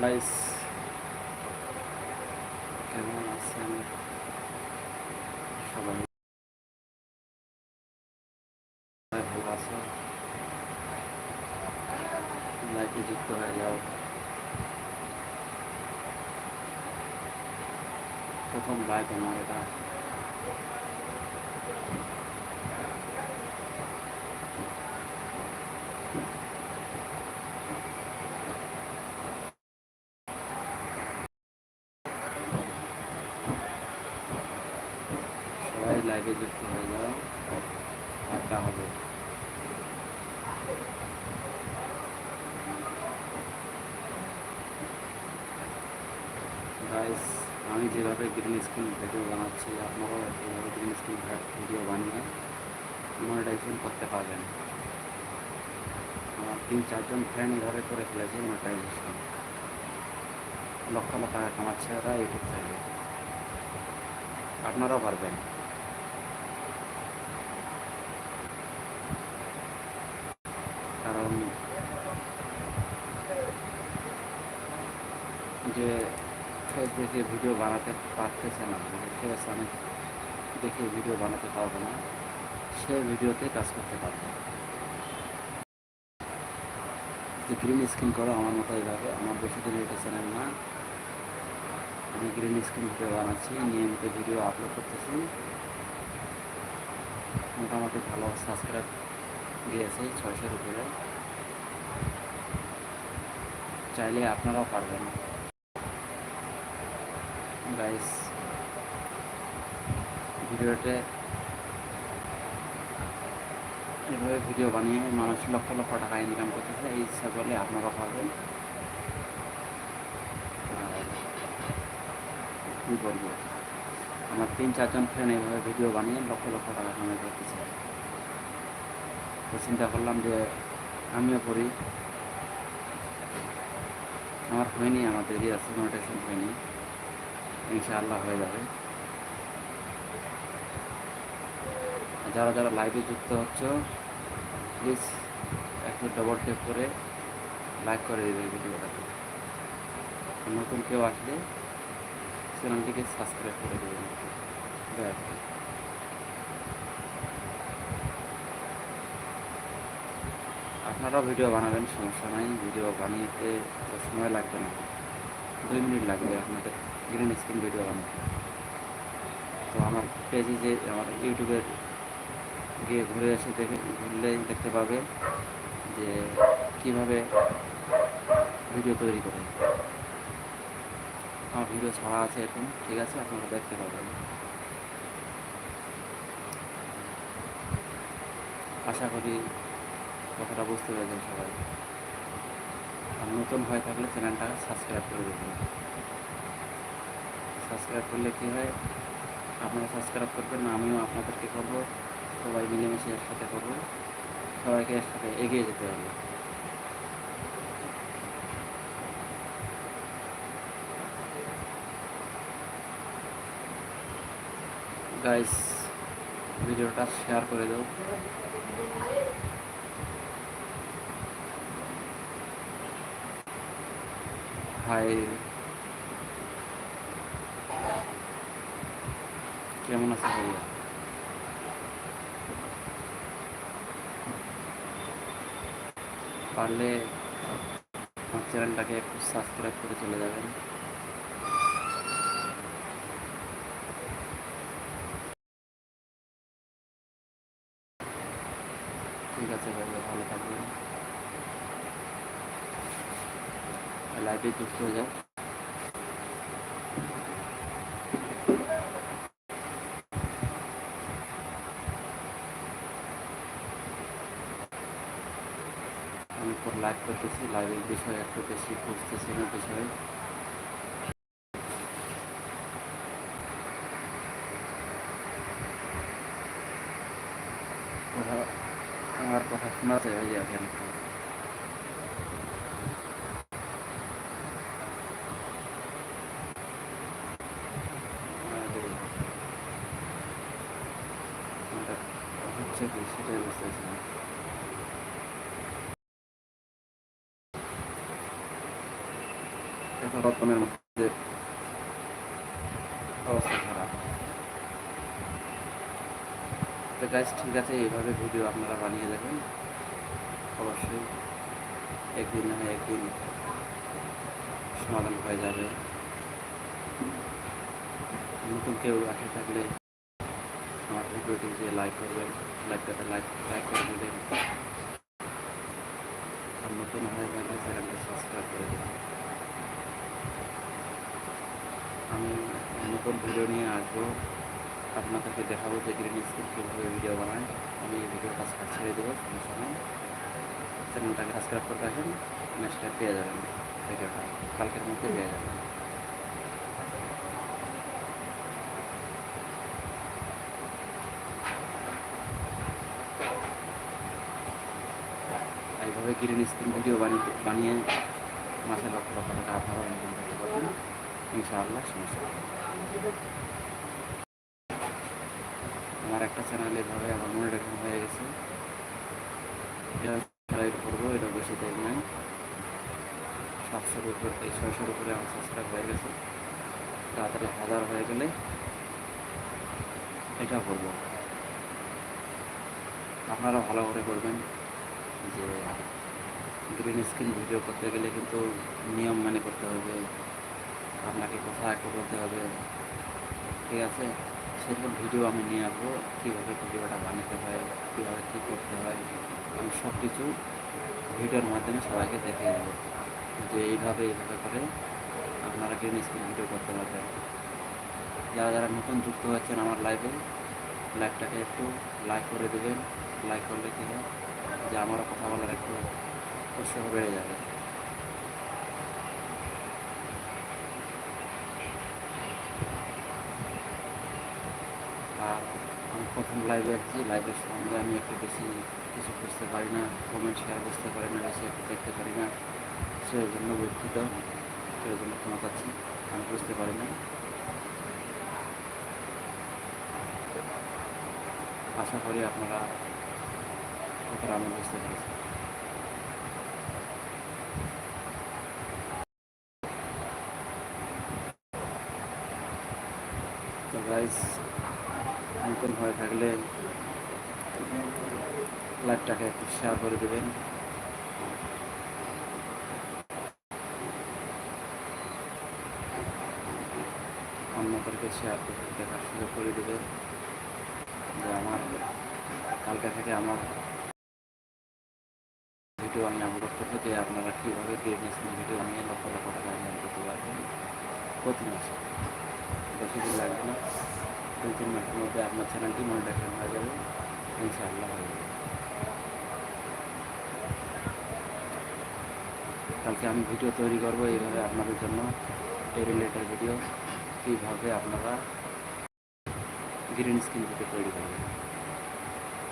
Guys কেমন আছেন সবাই ভালো আছো লাইফে যুক্ত হয়ে যাও প্রথম লাইফ আমার এটা সবাই লাইভে যুক্ত হয়ে যাও আড্ডা হবে গাইস আমি যেভাবে গ্রিন স্ক্রিন ভিডিও বানাচ্ছি, আপনারাও এভাবে গ্রিন স্ক্রিন ভিডিও বানিয়ে মনিটাইজেশন করতে পারবেন। আমার তিন, চারজন ফ্রেন্ড এভাবে করে ফেলেছে মনিটাইজেশন লক্ষ লক্ষ টাকা কামাচ্ছে ওরা ইউটিউব থেকে আপনারাও পারবেন। কারণ যে দেখে ভিডিও বানাতে পারতেছে না। মানে ফেস আমি দেখে ভিডিও বানাতে পারব না। সে ভিডিওতে কাজ করতে পারবে। যে গ্রিন স্ক্রিন করো আমার মতো এইভাবে। আমার বেশি দিন এটা চ্যানেল না। আমি গ্রিন স্ক্রিন ভিডিও বানাচ্ছি, নিয়মিত ভিডিও আপলোড করতেছি। মোটামুটি ভালো সাবস্ক্রাইব দিয়েছে ছয়শোর উপরে। চাইলে আপনারাও পারবেন। গাইস ভিডিওতে এভাবে ভিডিও বানিয়ে মানুষ লক্ষ লক্ষ টাকা ইনকাম করতেছে এই ইচ্ছা করলে আপনারা পারবেন কী বলব? আমার তিন, চারজন ফ্রেন্ড এইভাবে ভিডিও বানিয়ে লক্ষ লক্ষ টাকা কামাই করতেছে তো চিন্তা করলাম যে আমিও করি। আমার হয়নি, আমার দেরি আছে মনিটেশন হয়নি। ইনশাআল্লাহ হয়ে যাবে। যারা যারা লাইভে যুক্ত হচ্ছে প্লিজ একটু ডবল টেপ করে লাইক করে দেবে ভিডিওটাকে নতুন কেউ আসলে চ্যানেলটিকে সাবস্ক্রাইব করে দেবেন দয়া আপনারাও ভিডিও বানাবেন, সমস্যা নাই। ভিডিও বানিয়েতে সময় লাগবে না। দুই মিনিট লাগবে আপনাদের। গ্রিন স্ক্রিন ভিডিও বানাতে তো আমার পেজে যে আমার ইউটিউবের গিয়ে ঘুরে এসে দেখে ঘুরলেই দেখতে পাবে যে কীভাবে ভিডিও তৈরি করে। আমার ভিডিও ছাড়া আছে এখন, ঠিক আছে? আপনারা দেখতে পাবেন। আশা করি কথাটা বুঝতে পেরেছেন সবাই। আর নতুন হয়ে থাকলে চ্যানেলটা সাবস্ক্রাইব করে দেবেন। সাবস্ক্রাইব করলে কী হয়? আপনারা সাবস্ক্রাইব করবেন, আমিও আপনাদেরকে করব। সবাই মিলেমিশে একসাথে করব। সবাইকে একসাথে এগিয়ে যেতে হবে। গাইস ভিডিওটা শেয়ার করে দাও। হাই কেমন আছে ভাইয়া? পারলে আমার চ্যানেলটাকে একটু সাবস্ক্রাইব করে চলে যাবেন। ঠিক আছে ভাইয়া, ভালো থাকবেন। লাইভে যুক্ত হয়ে যাও আমি পর লাইভ করতেছি লাইভের বিষয়ে একটু বেশি বুঝতেছি না বিষয়ে কথা আমার কথা শোনাতে হয়ে যাবে হচ্ছে কি সেটাই বুঝতেছি না বর্তমানের মধ্যে অবস্থা খারাপ তো গাছ ঠিক আছে, এইভাবে ভিডিও আপনারা বানিয়ে দেবেন অবশ্যই একদিন না একদিন সমাধান হয়ে যাবে। নতুন কেউ আসে থাকলে আমার ভিডিওটি যে লাইক করবেন লাইকটাতে লাইক লাইক করে দেবেন। আর নতুন হয়ে গেলে চ্যানেলটি সাবস্ক্রাইব করে দেবেন। আমি নতুন ভিডিও নিয়ে আসব। আপনাদেরকে দেখাবো যে গ্রিন স্ক্রিন কীভাবে ভিডিও বানায়। আমি এই ভিডিও কাজ ছেড়ে দেবো সমস্যা নেই। চ্যানেলটাকে সাবস্ক্রাইব করে রাখেন নেক্সট পেয়ে যাবেন ভিডিওটা। কালকের মধ্যে পেয়ে যাবেন। এইভাবে গ্রিন স্ক্রিন ভিডিও বানিয়ে বানিয়ে মাসে লক্ষ লক্ষ টাকা আপনারাও ইনকাম করতে পারবেন। ইনশাআল্লাহ সমস্যা। আমার একটা চ্যানেল এভাবে আমার মনে রেখে হয়ে গেছে। এটা করব, এটা বেশি নাই। সাতশোর উপরে, এই ছয়শোর উপরে আমার সাবস্ক্রাইব হয়ে গেছে। তাড়াতাড়ি হাজার হয়ে গেলে এটা করব। আপনারা ভালো করে করবেন যে গ্রিন স্ক্রিন ভিডিও করতে গেলে কিন্তু নিয়ম মেনে করতে হবে। আপনাকে কথা একটা বলতে হবে, ঠিক আছে? সেরকম ভিডিও আমি নিয়ে আসব, কীভাবে ভিডিওটা বানাতে হয়, কীভাবে কী করতে হয়, আমি সব কিছু ভিডিওর মাধ্যমে সবাইকে দেখে দেবো। যে এইভাবে এইভাবে করে আপনারা গ্রিন স্ক্রিন ভিডিও করতে পারবেন। যারা যারা নতুন যুক্ত হচ্ছেন আমার লাইভে, লাইভটাকে একটু লাইক করে দেবেন। লাইক করলে কী হয়? যে আমারও কথা বলার একটু উৎসাহ বেড়ে যাবে আর আমি প্রথম লাইভে আসছি লাইভের সঙ্গে আমি একটু বেশি কিছু বুঝতে পারি না কমেন্ট শেয়ার বুঝতে পারি না বেশি একটু দেখতে পারি না সেই জন্য দুঃখিত সেই জন্য ক্ষমা চাচ্ছি আমি বুঝতে পারি না আশা করি আপনারা কথাটা আমি বুঝতে পেরেছি তো গাইস নতুন হয়ে থাকলে লাইভটাকে একটু শেয়ার করে দেবেন। অন্যদেরকে শেয়ার করে দেখার সুযোগ করে দেবেন যে আমার, কালকে থেকে আমার ভিডিও আমি আপলোড করব যে আপনারা কীভাবে বিজনেস ভিডিও নিয়ে লক্ষ লক্ষ টাকা করতে পারবেন। প্রতি মাসে বেশি দিন লাগবে না। তিন মাসের মধ্যে আপনার চ্যানেলটি মনিটাইজেশন হয়ে যাবে ইনশাআল্লাহ কালকে আমি ভিডিও তৈরি করব এইভাবে আপনাদের জন্য, এই রিলেটেড ভিডিও কীভাবে আপনারা গ্রিন স্ক্রিন ভিডিও তৈরি করবেন।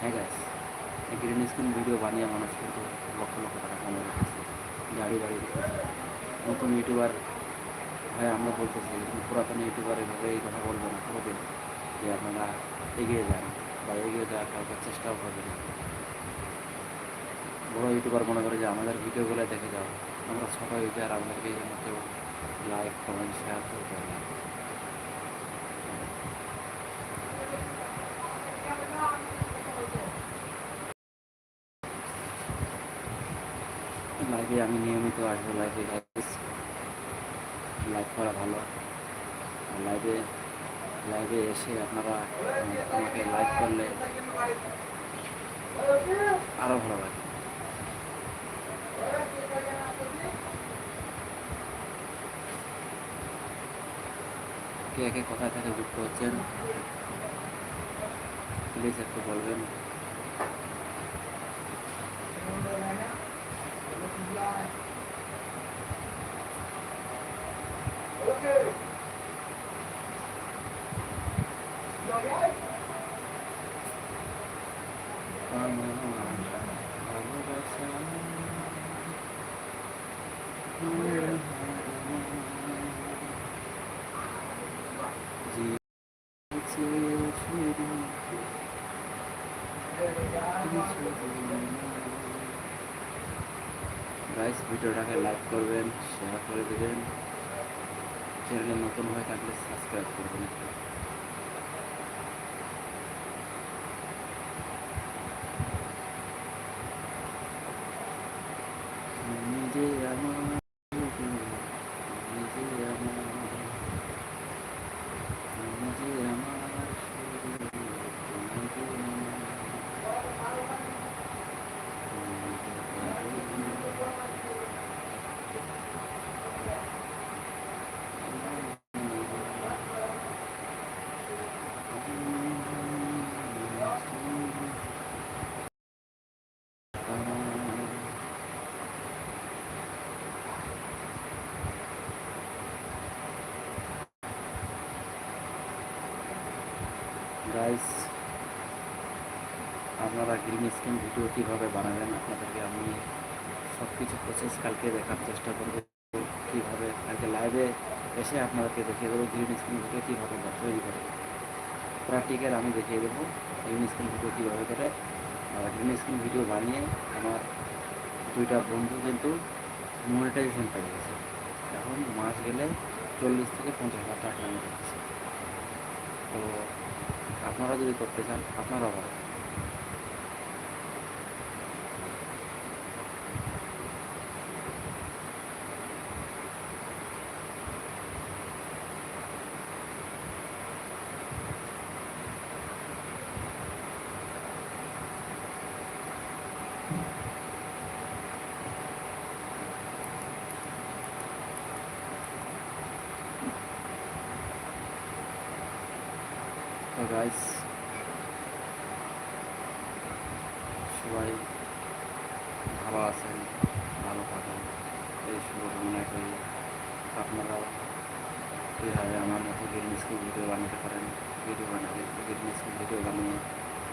হ্যাঁ গাছ এই গ্রিন স্ক্রিন ভিডিও বানিয়ে মানুষ কিন্তু লক্ষ লক্ষ টাকা কামাই করতেছে গাড়ি করতেছে নতুন ইউটিউবার হ্যাঁ আমরা বলতেছি, পুরাতন ইউটিউবার এভাবে এই কথা বলব না যে আপনারা এগিয়ে যান বা এগিয়ে যাওয়ার কাউকে চেষ্টাও করবেন বড় ইউটিউবার মনে করে যে, আমাদের ভিডিওগুলো দেখে যাও। আমরা ছোটো ইউটিউবার আমাদেরকে জন্য কেউ লাইক কমেন্ট শেয়ার করতে না লাইভে আমি নিয়মিত আসব লাইভে লাইভ করা ভালো। লাইভে লাইভে এসে আপনারা আমাকে লাইক করলে আরও ভালো লাগে। কে কে কোথায় থেকে যুক্ত হচ্ছেন প্লিজ একটু বলবেন। গাইস ভিডিওটাকে লাইক করবেন শেয়ার করে দেবেন। চ্যানেলে নতুন হয়ে থাকলে সাবস্ক্রাইব করবেন একটা তুমি যে আমার তুমি যে আমার তুমি যে আমার শুধু, তুমি যে আমার তুমি যে গাইস আপনারা গ্রিন স্ক্রিন ভিডিও কীভাবে বানাবেন আপনাদেরকে আমি সব কিছু প্রসেস কালকে দেখার চেষ্টা করব কীভাবে কালকে লাইভে এসে আপনাদেরকে দেখিয়ে দেবো গ্রিন স্ক্রিন ভিডিও কীভাবে তৈরি করে। প্র্যাকটিক্যাল আমি দেখিয়ে দেবো গ্রিন স্ক্রিন ভিডিও কীভাবে করে। আর গ্রিন স্ক্রিন ভিডিও বানিয়ে আমার দুইটা বন্ধু কিন্তু মনিটাইজেশন পেয়ে গেছে। এখন মাস গেলে চল্লিশ থেকে পঞ্চাশ হাজার টাকা আমি তো আপনারা যদি করতে চান আপনারা পারেন তো গাইস সবাই ভালো আছেন, ভালো থাকেন। এই শুভকামনা করি আপনারাও এইভাবে আমার মতো গ্রিন স্কুল ভিডিও বানাতে পারেন। ভিডিও বানাবে গ্রিন স্কুল ভিডিও বানিয়ে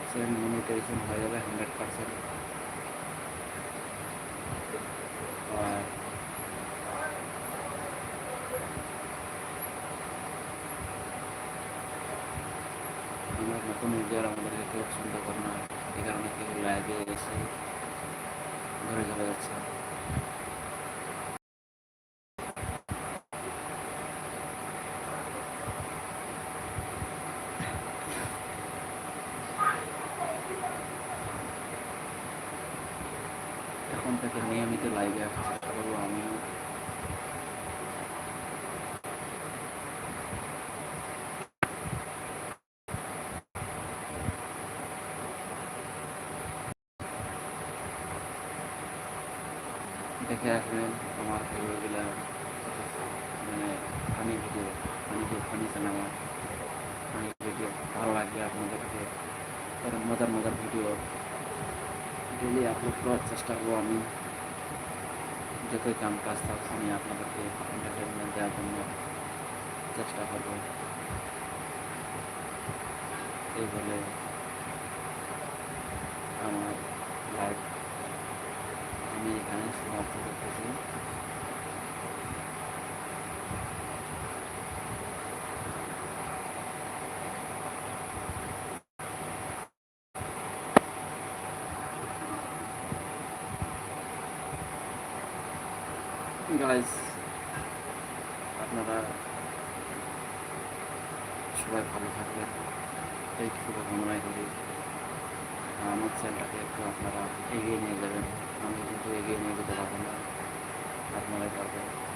সেভেন মনিটাইজেশন হয়ে যাবে হান্ড্রেড পার্সেন্ট আর আমরা ইউজার আমাদেরকে কেউ পছন্দ করে না এই কারণে কেউ লাইভে এসে ঘরে চলে যাচ্ছে এখন থেকে নিয়মিত লাইভে আসার চেষ্টা করব আমিও দেখে আসবেন আমার ভিডিওগুলো মানে ফানি ভিডিও ফানি যে ফানি সিনেমা ফানি ভিডিও ভালো লাগবে আপনাদেরকে এরকম মজার মজার ভিডিও ডেলি আপলোড করার চেষ্টা করব আমি। যতই কাম কাজ থাক, আমি আপনাদেরকে এন্টারটেনমেন্ট দেওয়ার জন্য চেষ্টা করব। এই বলে আমার লাইফ এখানে সমাপ্ত করতেছি গাইজ আপনারা সবাই ভালো থাকবেন এই শুভকামনাই করি আমার চ্যানেলটাকে একটু আপনারা এগিয়ে নিয়ে যাবেন। আমি কিন্তু এগিয়ে নিয়ে যেতে পারব না। আপনারাই পারবেন।